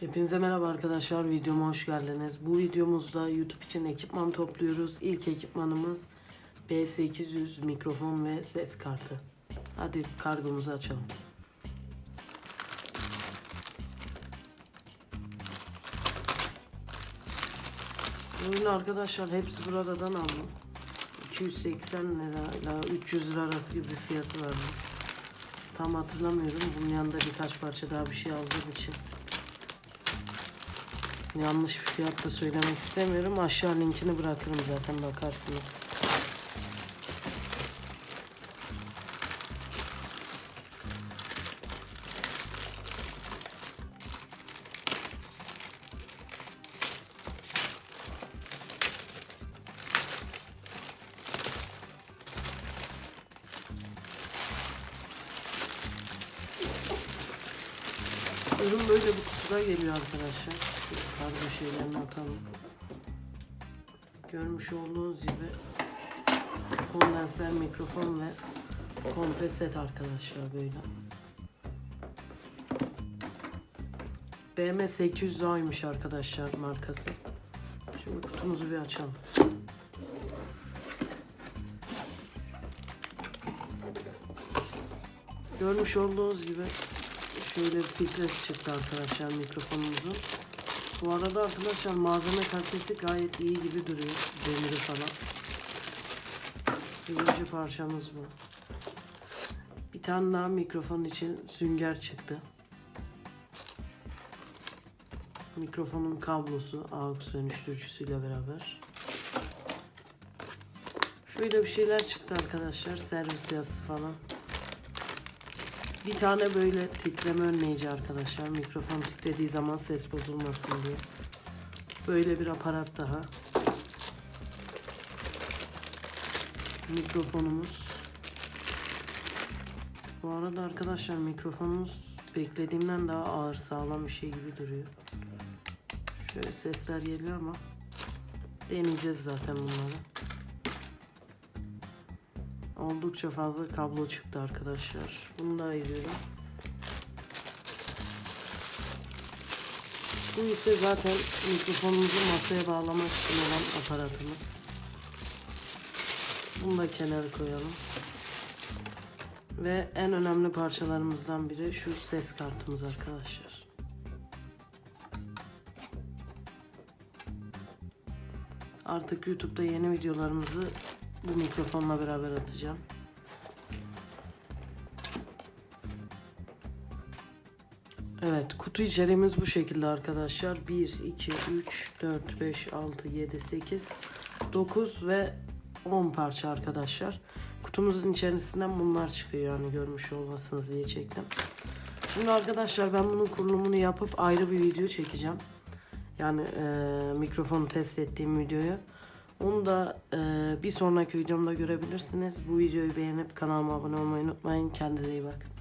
Hepinize merhaba arkadaşlar. Videoma hoş geldiniz. Bu videomuzda YouTube için ekipman topluyoruz. İlk ekipmanımız B800 mikrofon ve ses kartı. Hadi kargomuzu açalım. Ürün arkadaşlar hepsi buradan aldım. 280 lira ile 300 lira arası gibi bir fiyatı vardı. Tam hatırlamıyorum. Bunun yanında birkaç parça daha bir şey aldığım için. Yanlış bir fiyat da söylemek istemiyorum. Aşağı linkini bırakırım zaten bakarsınız. Ürün böyle bu kutuda geliyor arkadaşlar. Kargo şeylerini atalım. Görmüş olduğunuz gibi kondenser mikrofon ve komple set arkadaşlar böyle. BM 800A'ymış arkadaşlar markası. Şimdi kutumuzu bir açalım. Görmüş olduğunuz gibi şöyle bir filtresi çıktı arkadaşlar mikrofonumuzun. Bu arada arkadaşlar malzeme kalitesi gayet iyi gibi duruyor. Demiri falan. Birinci parçamız bu. Bir tane daha mikrofon için sünger çıktı. Mikrofonun kablosu AUX dönüştürücüsüyle beraber. Şöyle bir şeyler çıktı arkadaşlar. Servis yazısı falan. Bir tane böyle titreme önleyici arkadaşlar. Mikrofon titrediği zaman ses bozulmasın diye. Böyle bir aparat daha. Mikrofonumuz. Bu arada arkadaşlar mikrofonumuz beklediğimden daha ağır sağlam bir şey gibi duruyor. Şöyle sesler geliyor ama deneyeceğiz zaten bunları. Oldukça fazla kablo çıktı arkadaşlar. Bunu da ayırıyorum. Bu ise zaten mikrofonumuzu masaya bağlamak için olan aparatımız. Bunu da kenara koyalım. Ve en önemli parçalarımızdan biri şu ses kartımız arkadaşlar. Artık YouTube'da yeni videolarımızı bu mikrofonla beraber atacağım. Evet kutu içeriğimiz bu şekilde arkadaşlar. 1, 2, 3, 4, 5, 6, 7, 8, 9 ve 10 parça arkadaşlar. Kutumuzun içerisinden bunlar çıkıyor yani görmüş olmasınız diye çektim. Şimdi arkadaşlar ben bunun kurulumunu yapıp ayrı bir video çekeceğim. Yani e, mikrofonu test ettiğim videoyu. Onu da e, bir sonraki videomda görebilirsiniz. Bu videoyu beğenip kanalıma abone olmayı unutmayın. Kendinize iyi bakın.